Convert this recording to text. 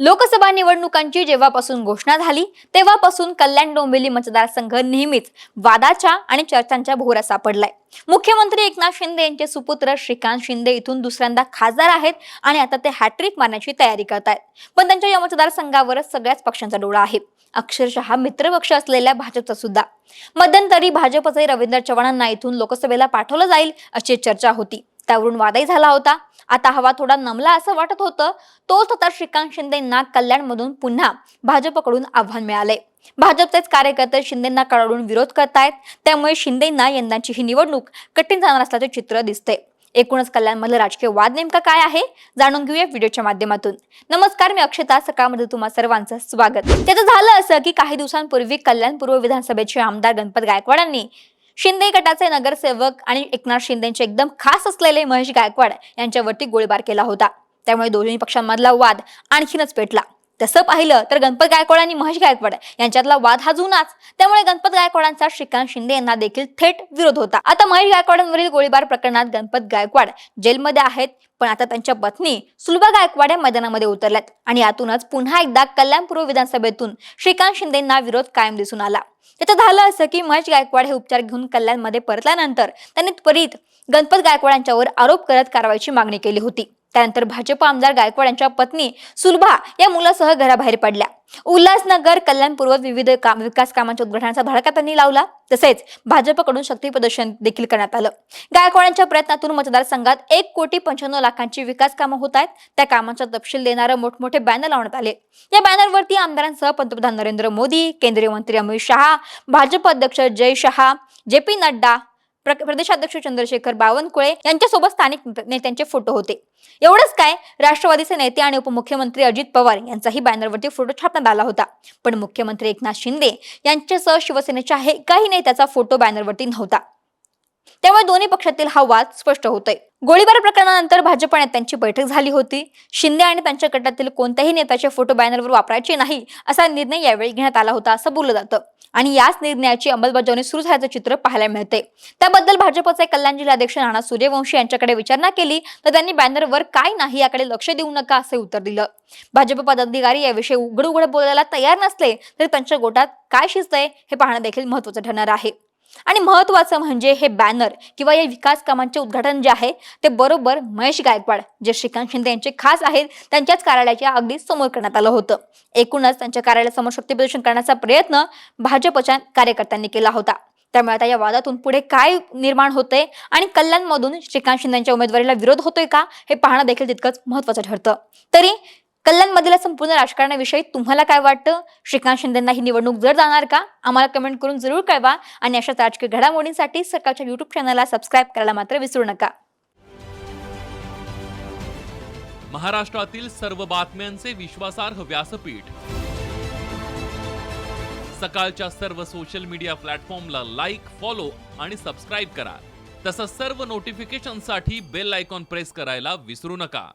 लोकसभा निवडणुकांची जेव्हापासून घोषणा झाली तेव्हापासून कल्याण डोंबिवली मतदारसंघ नेहमीच वादाच्या आणि चर्चांच्या भोवरा सापडलाय. मुख्यमंत्री एकनाथ शिंदे यांचे सुपुत्र श्रीकांत शिंदे इथून दुसऱ्यांदा खासदार आहेत आणि आता ते हॅट्रिक मारण्याची तयारी करत आहेत पण त्यांच्या या मतदारसंघावरच सगळ्याच पक्षांचा डोळा आहे. अक्षरशः मित्रपक्ष असलेल्या भाजपचा सुद्धा. मध्यंतरी भाजपचे रवींद्र चव्हाणांना इथून लोकसभेला पाठवलं जाईल अशी चर्चा होती. त्यावरून वादही झाला होता. आता हवा थोडा नमला असं वाटत होतं. तोच आता श्रीकांत शिंदेंना कल्याणमधून पुन्हा भाजपकडून आव्हान मिळाले. भाजपचेच कार्यकर्ते शिंदेंना कडाडून विरोध करतायत. त्यामुळे शिंदेंना यंदाची ही निवडणूक कठीण जाणार असल्याचे चित्र दिसते एकूणच कल्याणमधलं राजकीय वाद नेमका काय आहे? जाणून घेऊया व्हिडिओच्या माध्यमातून. नमस्कार मी अक्षता. सकाळमध्ये तुम्हा सर्वांचं स्वागत. त्याचं झालं असं की काही दिवसांपूर्वी कल्याण पूर्व विधानसभेचे आमदार गणपत गायकवाडांनी शिंदे गटाचे नगरसेवक आणि एकनाथ शिंदेचे एकदम खास असलेले महेश गायकवाड यांच्यावरती गोळीबार केला होता. त्यामुळे दोन्ही पक्षांमधला वाद आणखीनच पेटला. तसं पाहिलं तर गणपत गायकवाड आणि महेश गायकवाड यांच्यातला वाद हा जुनाच. त्यामुळे गणपत गायकवाडांचा श्रीकांत शिंदे यांना देखील थेट विरोध होता. आता महेश गायकवाडांवरील गोळीबार प्रकरणात गणपत गायकवाड जेलमध्ये आहेत पण आता त्यांच्या पत्नी सुलभा गायकवाड या मैदानामध्ये उतरल्यात आणि यातूनच पुन्हा एकदा कल्याण पूर्व विधानसभेतून श्रीकांत शिंदेंना विरोध कायम दिसून आला. त्याचं झालं असं की महेश गायकवाड हे उपचार घेऊन कल्याणमध्ये परतल्यानंतर त्यांनी त्वरित गणपत गायकवाड यांच्यावर आरोप करत कारवाईची मागणी केली होती. त्यानंतर भाजप आमदार गायकवाड यांच्या पत्नी सुलभा या मुलासह घराबाहेर पडल्या. उल्हासनगर कल्याणपूर्व विविध काम विकास कामांच्या उद्घाटनाचा भडका त्यांनी लावला. तसेच भाजपकडून शक्ती प्रदर्शन देखील करण्यात आलं. गायकवाडांच्या प्रयत्नातून मतदारसंघात एक कोटी पंच्याण्णव लाखांची विकास कामं होत आहेत. त्या कामांचा तपशील देणारे मोठमोठे बॅनर लावण्यात आले. या बॅनरवरती आमदारांसह पंतप्रधान नरेंद्र मोदी केंद्रीय मंत्री अमित शहा भाजप अध्यक्ष जय शहा जे पी नड्डा प्रदेशाध्यक्ष चंद्रशेखर बावनकुळे यांच्यासोबत स्थानिक नेत्यांचे फोटो होते. एवढंच काय राष्ट्रवादीचे नेते आणि उपमुख्यमंत्री अजित पवार यांचाही बॅनरवरती फोटो छापण्यात आला होता. पण मुख्यमंत्री एकनाथ शिंदे यांच्यासह शिवसेनेच्या एकाही नेत्याचा फोटो बॅनरवरती नव्हता. त्यामुळे दोन्ही पक्षातील हा वाद स्पष्ट होतोय. गोळीबार प्रकरणानंतर भाजप नेत्यांची बैठक झाली होती. शिंदे आणि त्यांच्या गटातील कोणत्याही नेत्याचे फोटो बॅनरवर वापरायचे नाही असा निर्णय यावेळी घेण्यात आला होता असं बोललं जातं. आणि याच निर्णयाची अंमलबजावणी सुरू झाल्याचं चित्र पाहायला मिळते त्याबद्दल भाजपचे कल्याण जिल्हाध्यक्ष राणा सूर्यवंशी यांच्याकडे विचारणा केली तर त्यांनी बॅनरवर काय नाही याकडे लक्ष देऊ नका असे उत्तर दिलं. भाजप पदाधिकारी याविषयी उघड उघड बोलायला तयार नसले तरी त्यांच्या गोटात काय शिजतंय हे पाहणं देखील महत्वाचं ठरणार आहे. आणि महत्वाचं म्हणजे हे बॅनर किंवा या विकास कामांचे उद्घाटन जे आहे ते बरोबर महेश गायकवाड जे श्रीकांत शिंदे यांचे खास आहेत त्यांच्याच कार्यालयाच्या अगदी समोर करण्यात आलं होतं. एकूणच त्यांच्या कार्यालयासमोर शक्ती प्रदर्शन करण्याचा प्रयत्न भाजपच्या कार्यकर्त्यांनी केला होता. त्यामुळे आता या वादातून पुढे काय निर्माण होते आणि कल्याणमधून श्रीकांत शिंदे यांच्या उमेदवारीला विरोध होतोय का हे पाहणं देखील तितकंच महत्वाचं ठरतं. तरी कल्याणमधील संपूर्ण राजकारणाविषयी तुम्हाला काय वाटतं? श्रीकांत शिंदेंना ही निवडणूक जर जाणार का? आम्हाला कमेंट करून जरूर कळवा आणि अशाच राजकीय घडामोडींसाठी सरकारच्या युट्यूब चॅनलला सबस्क्राईब करायला मात्र विसरू नका. महाराष्ट्रातील सर्व बातम्यांचे विश्वासार्ह व्यासपीठ. सकाळच्या सर्व सोशल मीडिया प्लॅटफॉर्मला लाईक फॉलो आणि सबस्क्राईब करा. तसंच सर्व नोटिफिकेशनसाठी बेल आयकॉन प्रेस करायला विसरू नका.